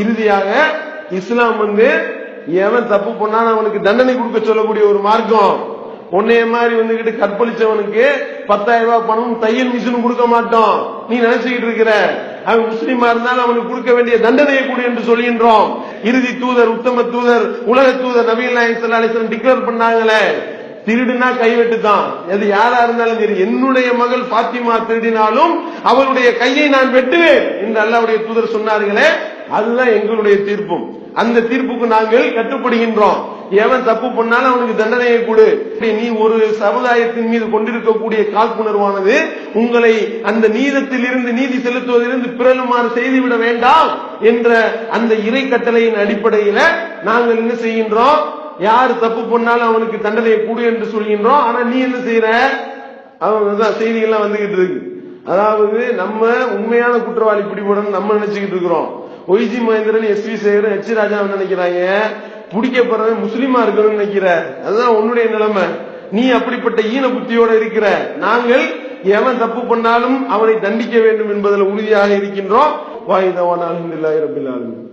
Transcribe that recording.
இறுதியாக இஸ்லாம் வந்து எவன் தப்பு பண்ணாலும் அவனுக்கு தண்டனை கொடுக்க சொல்லக்கூடிய ஒரு மார்க்கம். உன்னைய மாதிரி வந்துகிட்டு கற்பழிச்சவனுக்கு பத்தாயிரம் ரூபாய் பணம் தையல் மிஷினும் கொடுக்க மாட்டோம். நீ நினைச்சுக்கிட்டு இருக்கிற அவன் முஸ்லீமா இருந்தாலும் அவனுக்கு கொடுக்க வேண்டிய தண்டனையை கொடு என்று சொல்கின்றோம். இறுதி தூதர் உத்தம தூதர் உலக தூதர் நவீன் நாயன் டிக்ளேர் பண்ணாங்களே. திருடுனா கைவெட்டு தான் அது யாரா இருந்தாலும் சரி என்னுடைய மகள் பாத்திமா திருடினாலும் அவளுடைய கையை நான் வெட்டுவேன் என்று அல்லாவுடைய தூதர் சொன்னார்களே அதுதான் எங்களுடைய தீர்ப்பும். அந்த தீர்ப்புக்கு நாங்கள் கட்டுப்படுகின்றோம். எவன் தப்பு பண்ணாலும் அவனுக்கு தண்டனையை கொடு. நீ ஒரு சமுதாயத்தின் மீது கொண்டிருக்கக்கூடிய காப்புணர்வானது உங்களை அந்த நீதத்திலிருந்து நீதி செலுத்துவதிலிருந்து பிறலுமாறு செய்துவிட வேண்டாம் என்ற அந்த இறை கட்டளையின் அடிப்படையில நாங்கள் என்ன செய்கின்றோம்? யார் தப்பு பண்ணாலும் அவனுக்கு தண்டனையை கூடு என்று சொல்கின்றோம். ஆனா நீ என்ன செய்யற? அவன் தான் செய்திகள்லாம் வந்துகிட்டு இருக்கு. அதாவது நம்ம உண்மையான குற்றவாளி பிடிபடணும் நம்ம நினைச்சுக்கிட்டு இருக்கிறோம். Y G Mahendran S V Sekaran H Raja நினைக்கிறாங்க. பிடிக்கப்படுறவன் முஸ்லீமா இருக்கணும்னு நினைக்கிற. அதுதான் உன்னுடைய நிலைமை. நீ அப்படிப்பட்ட ஈன புத்தியோட இருக்கிற. நாங்கள் எவன் தப்பு பண்ணாலும் அவனை தண்டிக்க வேண்டும் என்பதில் உறுதியாக இருக்கின்றோம். வாயுதவான் அலமதுல்லாஹி ரபில்